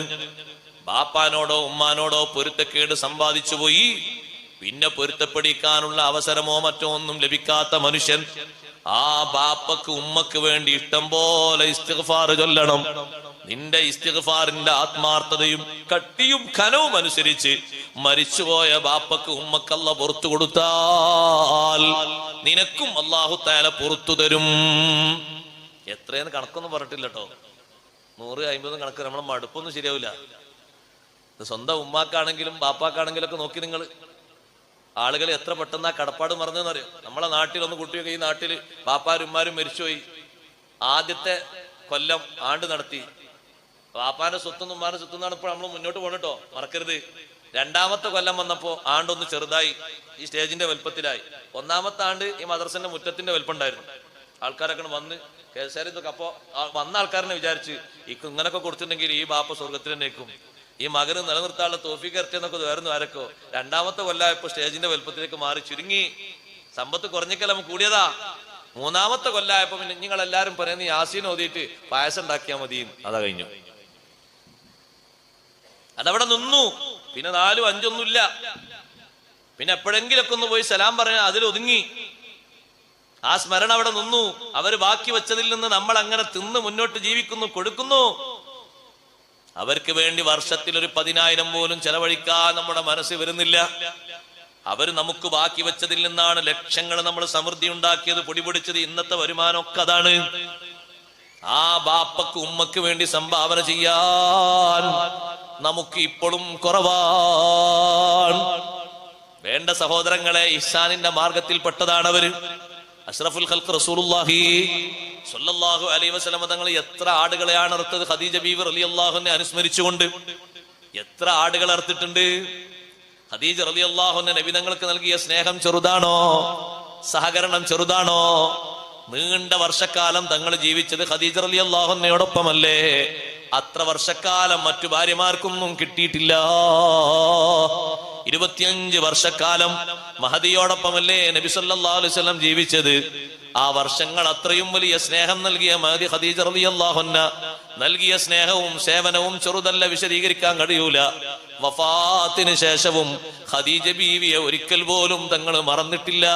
ബാപ്പാനോടോ ഉമ്മാനോടോ പൊരുത്തക്കേട് സമ്പാദിച്ചു പോയി പിന്നെ പൊരുത്തപ്പെടിക്കാനുള്ള അവസരമോ മറ്റോ ഒന്നും ലഭിക്കാത്ത മനുഷ്യൻ ആ ബാപ്പക്ക് ഉമ്മക്ക് വേണ്ടി ഇഷ്ടം പോലെ ഇസ്തിഗ്ഫാർ ചൊല്ലണം. നിന്റെ ഇസ്തിഗ്ഫാറിന്റെ ആത്മാർത്ഥതയും കട്ടിയും ഖനവും അനുസരിച്ച് മരിച്ചുപോയ ബാപ്പക്ക് ഉമ്മക്കല്ല പുറത്തു കൊടുത്താൽ നിനക്കും അള്ളാഹു താല പുറത്തു തരും. എത്രയെന്ന് കണക്കൊന്നും പറഞ്ഞിട്ടില്ല കേട്ടോ നൂറ് അമ്പതും കണക്ക് നമ്മളെ മടുപ്പൊന്നും ശരിയാവില്ല. സ്വന്തം ഉമ്മാക്കാണെങ്കിലും ബാപ്പാക്കാണെങ്കിലും ഒക്കെ നോക്കി നിങ്ങൾ ആളുകൾ എത്ര പെട്ടെന്ന് ആ കടപ്പാട് മറന്നെന്നറിയോ നമ്മളെ നാട്ടിലൊന്ന് കുട്ടിയൊക്കെ ഈ നാട്ടിൽ ബാപ്പാരും ഉമ്മാരും മരിച്ചുപോയി. ആദ്യത്തെ കൊല്ലം ആണ്ട് നടത്തി. വാപ്പാന്റെ സ്വത്തും ഉമ്മാന്റെ സ്വത്തും എന്നാണ് ഇപ്പോൾ നമ്മൾ മുന്നോട്ട് പോകണട്ടോ മറക്കരുത്. രണ്ടാമത്തെ കൊല്ലം വന്നപ്പോ ആണ്ടൊന്ന് ചെറുതായി ഈ സ്റ്റേജിന്റെ വലുപ്പത്തിലായി. ഒന്നാമത്തെ ആണ്ട് ഈ മദ്രസന്റെ മുറ്റത്തിന്റെ വലുപ്പുണ്ടായിരുന്നു ആൾക്കാരൊക്കെ വന്ന് കേസാരി ഇതൊക്കെ അപ്പോ വന്ന ആൾക്കാരനെ വിചാരിച്ച് ഈ ഇങ്ങനൊക്കെ കൊടുത്തിട്ടുണ്ടെങ്കിൽ ഈ ബാപ്പ സ്വർഗത്തിൽ തന്നേക്കും ഈ മകന് നിലനിർത്താനുള്ള തോഫിക്ക് ഇറക്കിയെന്നൊക്കെ വേർന്നു ആരൊക്കെ രണ്ടാമത്തെ കൊല്ലമായപ്പോ സ്റ്റേജിന്റെ വലുപ്പത്തിലേക്ക് മാറി ചുരുങ്ങി. സമ്പത്ത് കുറഞ്ഞിക്കല്ല നമുക്ക് കൂടിയതാ. മൂന്നാമത്തെ കൊല്ലായപ്പോ പിന്നെ നിങ്ങൾ യാസീൻ ഓതിയിട്ട് പായസം ഉണ്ടാക്കിയാൽ മതി അതാ കഴിഞ്ഞു. അതവിടെ നിന്നു. പിന്നെ നാലും അഞ്ചൊന്നുമില്ല. പിന്നെ എപ്പോഴെങ്കിലൊക്കെ ഒന്ന് പോയി സലാം പറഞ്ഞ അതിലൊതുങ്ങി. ആ സ്മരണ അവിടെ നിന്നു. അവർ ബാക്കി വെച്ചതിൽ നിന്ന് നമ്മൾ അങ്ങനെ തിന്ന് മുന്നോട്ട് ജീവിക്കുന്നു കൊടുക്കുന്നു. അവർക്ക് വേണ്ടി വർഷത്തിൽ ഒരു പതിനായിരം പോലും ചെലവഴിക്കാൻ നമ്മുടെ മനസ്സ് വരുന്നില്ല. അവർ നമുക്ക് ബാക്കി വെച്ചതിൽ നിന്നാണ് ലക്ഷങ്ങൾ നമ്മൾ സമൃദ്ധി ഉണ്ടാക്കിയത് പൊടിപൊടിച്ചത് ഇന്നത്തെ വരുമാനമൊക്കെ അതാണ്. ആ ബാപ്പക്ക് ഉമ്മക്ക് വേണ്ടി സംഭാവന ചെയ്യാൻ നമുക്ക് ഇപ്പോഴും കുറവാണ്. വേണ്ട സഹോദരങ്ങളെ ഇഹ്സാനിന്റെ മാർഗത്തിൽപ്പെട്ടതാണ് അവർ അഷ്റഫുൽ ഖൽഖ് റസൂലുള്ളാഹി സ്വല്ലല്ലാഹു അലൈഹി വസല്ലം തങ്ങൾ എത്ര ആടുകളെയാണ് അറുത്തത്? ഖദീജ ബീവി റളിയല്ലാഹുവിനെ അനുസ്മരിച്ചുകൊണ്ട്. എത്ര ആടുകൾ അറുത്തിട്ടുണ്ട്? ഖദീജ റളിയല്ലാഹുവിനെ നബി തങ്ങൾക്ക് നൽകിയ സ്നേഹം ചെറുതാണോ? സഹകരണം ചെറുതാണോ? നീണ്ട വർഷക്കാലം തങ്ങൾ ജീവിച്ചത് ഖദീജ റളിയല്ലാഹുവിനോടൊപ്പമല്ലേ അത്ര വർഷക്കാലം മറ്റു ഭാര്യമാർക്കൊന്നും കിട്ടിയിട്ടില്ല. ഇരുപത്തിയഞ്ച് വർഷക്കാലം മഹദിയോടൊപ്പമല്ലേ നബി സല്ലല്ലാഹു അലൈഹി വസല്ലം ജീവിച്ചത്. ആ വർഷങ്ങൾ അത്രയും വലിയ സ്നേഹം നൽകിയ മഹദി ഖദീജ റളിയല്ലാഹുന്ന നൽകിയ സ്നേഹവും സേവനവും ചെറുതല്ല വിശദീകരിക്കാൻ കഴിയൂല. വഫാത്തിന് ശേഷവും ഖദീജ ബീവിയെ ഒരിക്കൽ പോലും തങ്ങൾ മറന്നിട്ടില്ല.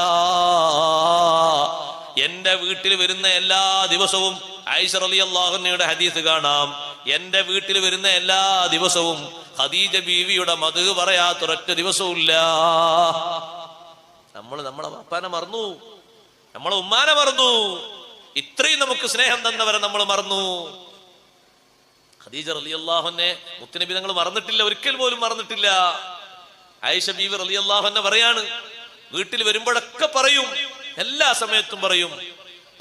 എന്റെ വീട്ടിൽ വരുന്ന എല്ലാ ദിവസവും ഐഷ അള്ളാഹുനയുടെ ഹദീസ് കാണാം. എന്റെ വീട്ടിൽ വരുന്ന എല്ലാ ദിവസവും ഖദീജ ബീവിയുടെ മധു പറയാത്തൊരൊറ്റ ദിവസവുമില്ല. നമ്മൾ നമ്മളെ പാപ്പാനെ മറന്നു. നമ്മളെ ഉമ്മാനെ മറന്നു. ഇത്രയും നമുക്ക് സ്നേഹം തന്നവരെ നമ്മൾ മറന്നു. ഖദീജ അള്ളാഹുനെ മുത്തുനബി തങ്ങൾ മറന്നിട്ടില്ല ഒരിക്കൽ പോലും മറന്നിട്ടില്ല. ആയിഷ ബീവി റളിയല്ലാഹുവിനെ പറയാണ് വീട്ടിൽ വരുമ്പോഴൊക്കെ പറയും എല്ലാ സമയത്തും പറയും.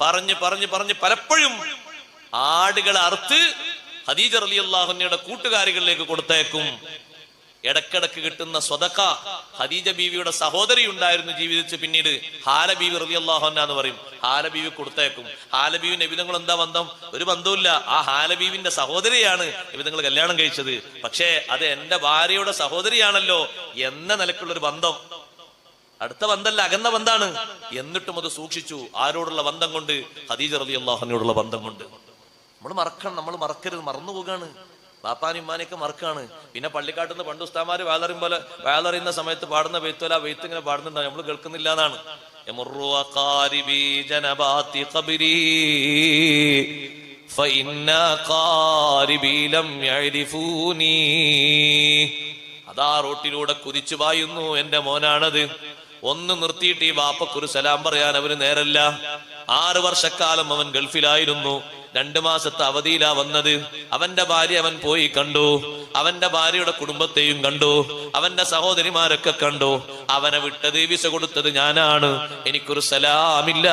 പറഞ്ഞ് പറഞ്ഞ് പറഞ്ഞ് പലപ്പോഴും ആടുകളെ അറുത്ത് ഖദീജ റളിയല്ലാഹുവിനയുടെ കൂട്ടുകാരികളിലേക്ക് കൊടുത്തേക്കും. ഇടക്കിടക്ക് കിട്ടുന്ന സ്വതക്ക ഖദീജ ബീവിയുടെ സഹോദരി ഉണ്ടായിരുന്നു ജീവിച്ച് പിന്നീട് ഹാല ബീവി റളിയല്ലാഹുന്ന എന്ന് പറയും. ഹാല ബീവി കൊടുത്തേക്കും. ഹാല ബീവി നബിതങ്ങൾ എന്താ ബന്ധം? ഒരു ബന്ധവുമില്ല. ആ ഹാല ബീവിന്റെ സഹോദരിയാണ് നബിതങ്ങൾ കല്യാണം കഴിച്ചത്. പക്ഷേ അത് എന്റെ ഭാര്യയുടെ സഹോദരിയാണല്ലോ എന്ന നിലക്കുള്ള ഒരു ബന്ധം. അടുത്ത ബന്ധല്ല അകന്ന ബന്ധാണ്. എന്നിട്ടും അത് സൂക്ഷിച്ചു. ആരോടുള്ള ബന്ധം കൊണ്ട്? ഖദീജ അള്ളാഹുനോടുള്ള ബന്ധം കൊണ്ട്. നമ്മൾ മറക്കണം. നമ്മൾ മറക്കരുത്. മറന്നു പോകാണ്. ബാപ്പാനും ഉമ്മാനെയൊക്കെ മറക്കാണ്. പിന്നെ പള്ളിക്കാട്ടുന്ന പണ്ട് ഉസ്താമാര് വേലറിയുമ്പോൾ വേലറിയുന്ന സമയത്ത് പാടുന്ന വെയ്ത്തോല വെയ്ത്ത് ഇങ്ങനെ പാടുന്നുണ്ടാവും നമ്മൾ കേൾക്കുന്നില്ല എന്നാണ്. അതാ റോട്ടിലൂടെ കുതിച്ചു വായുന്നു എന്റെ മോനാണത്. ഒന്ന് നിർത്തിയിട്ട് ഈ വാപ്പക്കൊരു സലാം പറയാൻ അവന് നേരല്ല. ആറ് വർഷക്കാലം അവൻ ഗൾഫിലായിരുന്നു. രണ്ടു മാസത്തെ അവധിയിലാ വന്നത്. അവന്റെ ഭാര്യ അവൻ പോയി കണ്ടു. അവന്റെ ഭാര്യയുടെ കുടുംബത്തെയും കണ്ടു. അവന്റെ സഹോദരിമാരൊക്കെ കണ്ടു. അവനെ വിട്ട വിസ കൊടുത്തത് ഞാനാണ്. എനിക്കൊരു സലാമില്ല.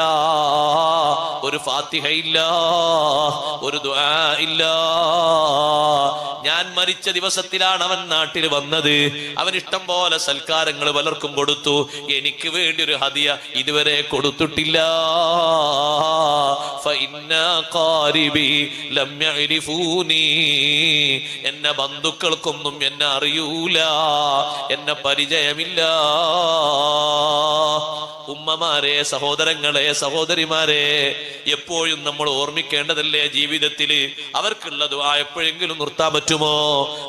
ഒരു ഫാത്തിഹ ഇല്ല ഒരു ഇല്ല. ഞാൻ മരിച്ച ദിവസത്തിലാണ് അവൻ നാട്ടിൽ വന്നത്. അവൻ ഇഷ്ടം പോലെ സൽക്കാരങ്ങൾ പലർക്കും കൊടുത്തു. എനിക്ക് വേണ്ടി ഒരു ഹതിയ ഇതുവരെ കൊടുത്തിട്ടില്ല. എന്നെ എന്നെ ബന്ധുക്കൾക്കൊന്നും എന്നെ അറിയൂല. എന്നെ പരിചയമില്ല. ഉമ്മമാരെ സഹോദരങ്ങളെ സഹോദരിമാരെ എപ്പോഴും നമ്മൾ ഓർമ്മിക്കേണ്ടതല്ലേ ജീവിതത്തിൽ? അവർക്കുള്ള ദുആ എപ്പോഴെങ്കിലും നിർത്താൻ പറ്റുമോ?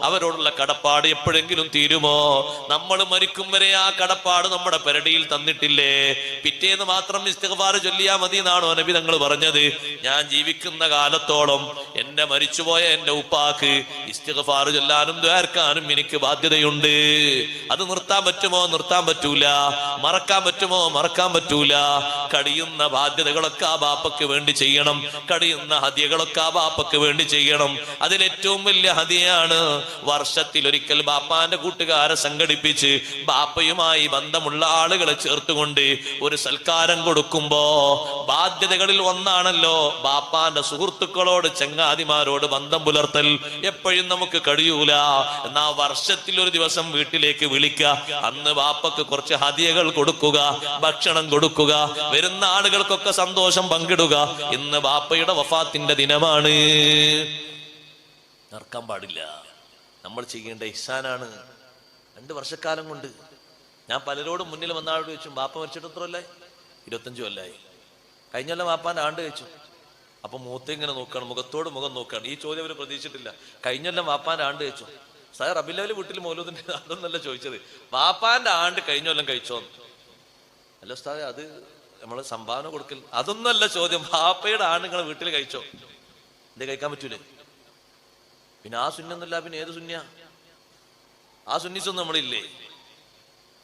അവരോടുള്ള കടപ്പാട് എപ്പോഴെങ്കിലും തീരുമോ? നമ്മൾ മരിക്കും വരെ ആ കടപ്പാട് നമ്മുടെ പെരടിയിൽ തന്നിട്ടില്ലേ? പിറ്റേന്ന് മാത്രം ഇസ്തിഗ്ഫാർ ചൊല്ലിയാ മതി എന്നാണോ നബി തങ്ങൾ പറഞ്ഞത്? ഞാൻ ജീവിക്കുന്ന കാലത്തോളം എന്നെ മരിച്ചുപോയ എന്റെ ഉപ്പാക്ക് ഇസ്തിഗ്ഫാർ ചൊല്ലാനും ദ്വാർക്കാനും എനിക്ക് ബാധ്യതയുണ്ട്. അത് നിർത്താൻ പറ്റുമോ? നിർത്താൻ പറ്റൂല. മറക്കാൻ പറ്റുമോ? മറക്കാൻ പറ്റൂല. കടിയുന്ന ബാധ്യതകളൊക്കെ ആ ബാപ്പക്ക് വേണ്ടി ചെയ്യണം. കടിയുന്ന ഹതിയകളൊക്കെ ആ ബാപ്പക്ക് വേണ്ടി ചെയ്യണം. അതിലേറ്റവും വലിയ ഹതിയാണ് വർഷത്തിൽ ഒരിക്കൽ ബാപ്പാന്റെ കൂട്ടുകാരെ സംഘടിപ്പിച്ച് ബാപ്പയുമായി ബന്ധമുള്ള ആളുകളെ ചേർത്തുകൊണ്ട് ഒരു സൽക്കാരം കൊടുക്കുമ്പോ ബാധ്യതകളിൽ ഒന്നാണല്ലോ ബാപ്പാന്റെ സുഹൃത്തുക്കളോട് ചങ്ങാതിമാരോട് ബന്ധം പുലർത്തൽ. എപ്പോഴും നമുക്ക് കഴിയൂല എന്നാ വർഷത്തിൽ ഒരു ദിവസം വീട്ടിലേക്ക് വിളിക്കുക അന്ന് വാപ്പക്ക് കുറച്ച് ഹതിയകൾ കൊടുക്കുക ഭക്ഷണം കൊടുക്കുക വരുന്ന ആളുകൾക്കൊക്കെ സന്തോഷം പങ്കിടുക. ഇന്ന് വാപ്പയുടെ വഫാത്തിന്റെ ദിനമാണ്. നടക്കാൻ പാടില്ല. നമ്മൾ ചെയ്യേണ്ട ഇഹ്സാനാണ്. രണ്ട് വർഷക്കാലം കൊണ്ട് ഞാൻ പലരോടും മുന്നിൽ വന്ന ആളോട് ചോദിച്ചു ബാപ്പ മരിച്ചിട്ട് എത്ര അല്ലേ ഇരുപത്തഞ്ചു കൊല്ലായി. കഴിഞ്ഞല്ല ബാപ്പാന്റെ ആണ്ട് കഴിച്ചു. അപ്പൊ മൂത്ത ഇങ്ങനെ നോക്കുകയാണ് മുഖത്തോട് മുഖം നോക്കുകയാണ് ഈ ചോദ്യം അവർ പ്രതീക്ഷിച്ചിട്ടില്ല. കഴിഞ്ഞെല്ലാം വാപ്പാന്റെ ആണ്ട് കഴിച്ചു. സാർ റബിലവൽ വീട്ടിൽ മൗലൂദിന്റെ അതൊന്നല്ല ചോദിച്ചത്. വാപ്പാന്റെ ആണ്ട് കഴിഞ്ഞൊല്ലം കഴിച്ചോ? അല്ല ഉസ്താദെ അത് നമ്മൾ സംഭാവന കൊടുക്കൽ. അതൊന്നല്ല ചോദ്യം. വാപ്പയുടെ ആണ്ട് നിങ്ങൾ വീട്ടിൽ കഴിച്ചോ? ഇത് കഴിക്കാൻ പറ്റൂലേ? പിന്നെ ആ സുന്നൊന്നല്ല പിന്നെ ഏത് സുന്യ ആ സുന്നിസൊന്നും നമ്മളില്ലേ?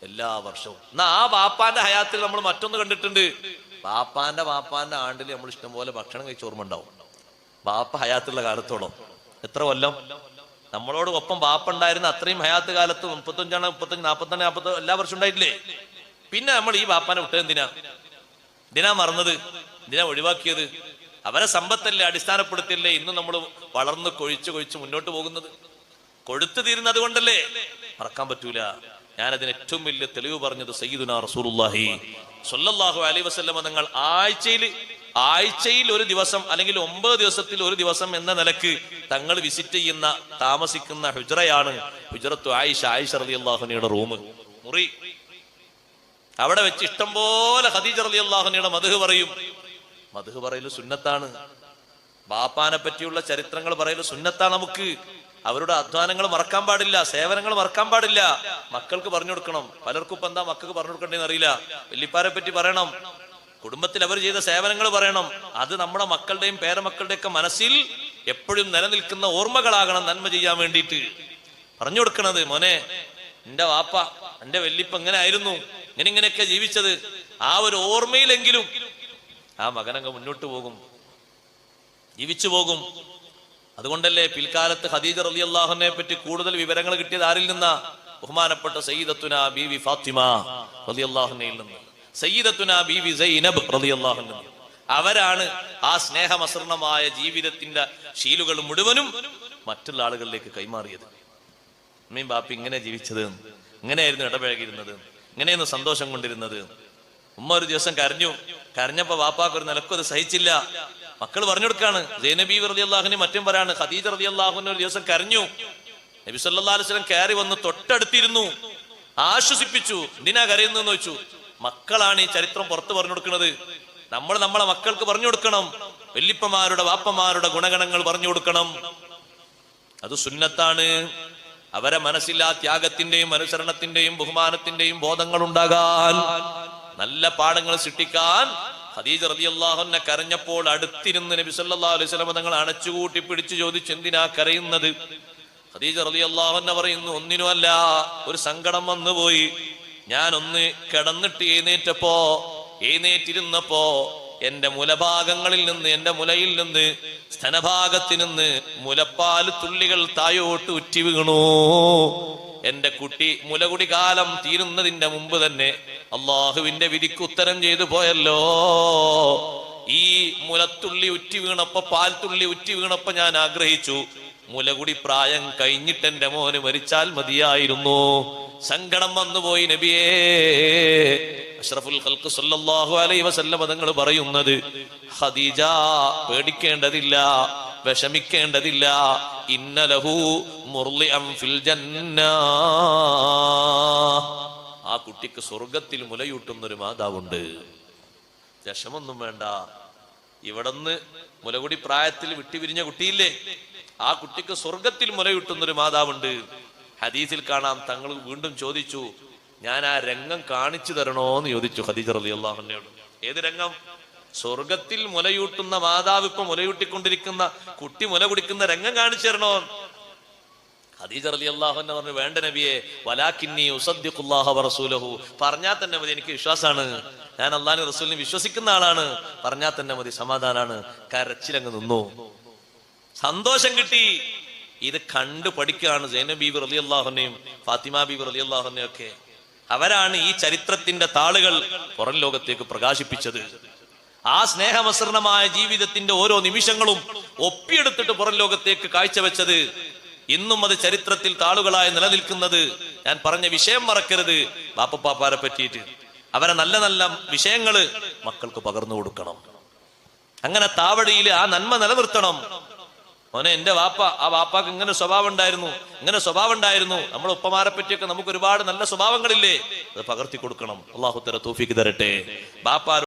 എല്ലാ വർഷവും. എന്നാ ആ വാപ്പാന്റെ ഹയാത്തിൽ നമ്മൾ മറ്റൊന്ന് കണ്ടിട്ടുണ്ട്. ബാപ്പാന്റെ ബാപ്പാന്റെ ആണ്ടിൽ നമ്മൾ ഇഷ്ടംപോലെ ഭക്ഷണം കഴിച്ച ഓർമ്മ ഉണ്ടാവും. ബാപ്പ ഹയാത്തുള്ള കാലത്തോളം. എത്ര കൊല്ലം? നമ്മളോട് ഒപ്പം ബാപ്പ ഉണ്ടായിരുന്ന അത്രയും ഹയാത്ത് കാലത്ത് മുപ്പത്തഞ്ചാണ് മുപ്പത്തഞ്ച് നാപ്പത്തഞ്ച് നാപ്പത്തി എല്ലാ വർഷം ഉണ്ടായിട്ടില്ലേ? പിന്നെ നമ്മൾ ഈ ബാപ്പാനെ വിട്ടത് എന്തിനാ? എന്തിനാ മറന്നത്? എന്തിനാ ഒഴിവാക്കിയത്? അവരെ സമ്പത്തല്ലേ അടിസ്ഥാനപ്പെടുത്തിയല്ലേ ഇന്ന് നമ്മൾ വളർന്ന് കൊഴിച്ച് കൊഴിച്ച് മുന്നോട്ട് പോകുന്നത്? കൊടുത്തു തീരുന്നത് കൊണ്ടല്ലേ? മറക്കാൻ പറ്റൂല. ഞാനതിന് ഏറ്റവും വലിയ തെളിവ് പറഞ്ഞത് സയ്യിദുന റസൂലുള്ളാഹി സ്വല്ലല്ലാഹു അലൈഹി വസല്ലമ നിങ്ങൾ ആഴ്ചയിൽ ആഴ്ചയിൽ ഒരു ദിവസം അല്ലെങ്കിൽ ഒമ്പത് ദിവസത്തിൽ ഒരു ദിവസം എന്ന നിലയ്ക്ക് തങ്ങൾ വിസിറ്റ് ചെയ്യുന്ന താമസിക്കുന്ന ഹുജറയാണ് ഹുജറത്തു ആയിഷ ആയിഷ റളിയല്ലാഹുനയുടെ റൂം. മുറി. അവിടെ വെച്ച് ഇഷ്ടം പോലെ അലി അള്ളാഹുനിയുടെ മധു പറയും. മധു പറയൽ സുന്നത്താണ്. ബാപ്പാനെ പറ്റിയുള്ള ചരിത്രങ്ങൾ പറയൽ സുന്നത്താണ് നമുക്ക്. അവരുടെ അധ്വാനങ്ങൾ മറക്കാൻ പാടില്ല സേവനങ്ങൾ മറക്കാൻ പാടില്ല. മക്കൾക്ക് പറഞ്ഞു കൊടുക്കണം. പലർക്കും ഇപ്പം എന്താ മക്കൾക്ക് പറഞ്ഞു കൊടുക്കണ്ടെന്ന് അറിയില്ല. വല്ലിപ്പാരെ പറ്റി പറയണം. കുടുംബത്തിൽ അവർ ചെയ്ത സേവനങ്ങൾ പറയണം. അത് നമ്മുടെ മക്കളുടെയും പേരമക്കളുടെയും ഒക്കെ മനസ്സിൽ എപ്പോഴും നിലനിൽക്കുന്ന ഓർമ്മകളാകണം നന്മ ചെയ്യാൻ വേണ്ടിയിട്ട്. പറഞ്ഞു കൊടുക്കണത് മോനെ എന്റെ വാപ്പ എന്റെ വല്ലിപ്പ ഇങ്ങനെ ആയിരുന്നു. ഇങ്ങനെ ഇങ്ങനെയൊക്കെ ജീവിച്ചത്. ആ ഒരു ഓർമ്മയിലെങ്കിലും ആ മകനങ്ങ് മുന്നോട്ട് പോകും. ജീവിച്ചു പോകും. അതുകൊണ്ടല്ലേ പിൽക്കാലത്ത് ഖദീജ റലി അള്ളാഹുനെ പറ്റി കൂടുതൽ വിവരങ്ങൾ കിട്ടിയത്? ആരിൽ നിന്നാ? ബഹുമാനപ്പെട്ട സയ്യിദത്തുന ബീവി ഫാത്തിമ റലി അള്ളാഹുനയിൽ നിന്ന്. സയ്യിദത്തുന സൈനബ് റലി അവരാണ് ആ സ്നേഹമസൃണമായ ജീവിതത്തിന്റെ ശീലുകൾ മുഴുവനും മറ്റുള്ള ആളുകളിലേക്ക് കൈമാറിയത്. അമ്മയും ബാപ്പി ഇങ്ങനെ ജീവിച്ചത്. ഇങ്ങനെയായിരുന്നു ഇടപഴകിയിരുന്നത്. ഇങ്ങനെയായിരുന്നു സന്തോഷം കൊണ്ടിരുന്നത്. ഉമ്മ ഒരു ദിവസം കരഞ്ഞു. കരഞ്ഞപ്പോ വാപ്പാക്ക് ഒരു നിലക്കും അത് സഹിച്ചില്ല. മക്കൾ പറഞ്ഞു കൊടുക്കാണ് ജൈനബി റതി അള്ളാഹുനെ മറ്റും പറയാണ്. ഖദീജ റതി അള്ളാഹുവിനെ ഒരു ദിവസം കരഞ്ഞു. നബി സല്ലാ അലുസ്ലം കയറി വന്ന് തൊട്ടടുത്തിരുന്നു. ആശ്വസിപ്പിച്ചു. എന്തിനാ കരയുന്നതെന്ന് വെച്ചു മക്കളാണ് ഈ ചരിത്രം പുറത്ത് പറഞ്ഞു കൊടുക്കുന്നത് നമ്മൾ നമ്മളെ മക്കൾക്ക് പറഞ്ഞു കൊടുക്കണം വെല്ലിപ്പമാരുടെ വാപ്പമാരുടെ ഗുണഗണങ്ങൾ പറഞ്ഞു കൊടുക്കണം അത് സുന്നത്താണ്. അവരെ മനസ്സിൽ ത്യാഗത്തിന്റെയും അനുസരണത്തിന്റെയും ബഹുമാനത്തിന്റെയും ബോധങ്ങൾ ഉണ്ടാകാൻ നല്ല പാഠങ്ങൾ സൃഷ്ടിക്കാൻ ഖദീജ റളിയല്ലാഹുവിനെ കരഞ്ഞപ്പോൾ അടുത്തിരുന്ന് നബി സല്ലല്ലാഹു അലൈഹി വസല്ലം തങ്ങൾ അണച്ചുകൂട്ടി പിടിച്ചു ചോദിച്ചു എന്തിനാ കരയുന്നത്? ഖദീജ റളിയല്ലാഹുവിനെ പറയുന്നു ഒന്നിനുമല്ല ഒരു സങ്കടം വന്നുപോയി. ഞാൻ ഒന്ന് കിടന്നിട്ട് എഴുന്നേറ്റപ്പോ എഴുന്നേറ്റിരുന്നപ്പോ എന്റെ മുലഭാഗങ്ങളിൽ നിന്ന് എന്റെ മുലയിൽ നിന്ന് സ്തനഭാഗത്തു നിന്ന് മുലപ്പാൽ തുള്ളികൾ തായോട്ട് ഉറ്റി വീണു. എന്റെ കുട്ടി മുലകുടി കാലം തീരുന്നതിന്റെ മുമ്പ് തന്നെ അള്ളാഹുവിന്റെ വിധിക്ക് ഉത്തരം ചെയ്തു പോയല്ലോ. ഈ മുലത്തുള്ളി ഉറ്റി വീണപ്പോ പാൽത്തുള്ളി ഉറ്റി വീണപ്പോ ഞാൻ ആഗ്രഹിച്ചു. മുലകുടി പ്രായം കഴിഞ്ഞിട്ട് എന്റെ മോന് മരിച്ചാൽ മതിയായിരുന്നു. സങ്കടം വന്നുപോയി നബിയേ. അഷ്റഫുൽ സല്ലല്ലാഹു അലൈഹി വസല്ലം തങ്ങൾ പറയുന്നത് ഖദീജ പേടിക്കേണ്ടതില്ല വിഷമിക്കേണ്ടതില്ല. ഇന്നലഹു മുർലിഅം ഫിൽ ജന്ന. ആ കുട്ടിക്ക് സ്വർഗത്തിൽ മുലയൂട്ടുന്ന ഒരു മാതാവുണ്ട്. വിഷമൊന്നും വേണ്ട. ഇവിടുന്ന് മുലകുടി പ്രായത്തിൽ വിട്ടുപിരിഞ്ഞ കുട്ടിയില്ലേ? ആ കുട്ടിക്ക് സ്വർഗത്തിൽ മുലയൂട്ടുന്ന ഒരു മാതാവുണ്ട്. ഹദീസിൽ കാണാം തങ്ങൾ വീണ്ടും ചോദിച്ചു ഞാൻ ആ രംഗം കാണിച്ചു തരണോ എന്ന് ചോദിച്ചു ഹദീജ റലി അള്ളാഹുനോട് ഏത് രംഗം? സ്വർഗത്തിൽ മുലയൂട്ടുന്ന മാതാവ് ഇപ്പൊ മുലയൂട്ടിക്കൊണ്ടിരിക്കുന്ന കുട്ടി മുല കുടിക്കുന്ന രംഗം കാണിച്ചു തരണോ ഖദീജ റലി അള്ളാഹുന്നെ പറഞ്ഞു വേണ്ട നബിയെ വലാക്കിന്നി ഉസദ്ദിഖുല്ലാഹ വറസൂലഹു. പറഞ്ഞാൽ തന്നെ മതി എനിക്ക് വിശ്വാസമാണ് ഞാൻ അള്ളാഹു റസൂലിനെ വിശ്വസിക്കുന്ന ആളാണ്. പറഞ്ഞാൽ തന്നെ മതി സമാധാനാണ്. കരച്ചിലങ്ങ് നിന്നു. സന്തോഷം കിട്ടി. ഇത് കണ്ടു പഠിക്കുകയാണ് സൈനബ് ബീബി റലി അള്ളാഹുനെയും ഫാത്തിമ ബീബി റലി അള്ളാഹുനെയും ഒക്കെ. അവരാണ് ഈ ചരിത്രത്തിന്റെ താളുകൾ പുറം ലോകത്തേക്ക് പ്രകാശിപ്പിച്ചത്. ആ സ്നേഹമസൃണമായ ജീവിതത്തിന്റെ ഓരോ നിമിഷങ്ങളും ഒപ്പിയെടുത്തിട്ട് പുറം ലോകത്തേക്ക് കാഴ്ചവെച്ചത് ഇന്നും അത് ചരിത്രത്തിൽ താളുകളായി നിലനിൽക്കുന്നത്. ഞാൻ പറഞ്ഞ വിഷയം മറക്കരുത്. ബാപ്പപ്പാപ്പാരെ പറ്റിയിട്ട്. അവരെ നല്ല നല്ല വിഷയങ്ങൾ മക്കൾക്ക് പകർന്നു കൊടുക്കണം. അങ്ങനെ താവടിയിൽ ആ നന്മ നിലനിർത്തണം. മോനെ എന്റെ വാപ്പ ആ വാപ്പാക്ക് ഇങ്ങനെ സ്വഭാവം ഉണ്ടായിരുന്നു ഇങ്ങനെ സ്വഭാവം ഉണ്ടായിരുന്നു നമ്മുടെ ഉപ്പമാരെ പറ്റിയൊക്കെ നമുക്ക് ഒരുപാട് നല്ല സ്വഭാവങ്ങളില്ലേ? അത് പകർത്തി കൊടുക്കണം. അള്ളാഹുത്തര തൂഫിക്ക് തരട്ടെ. ബാപ്പ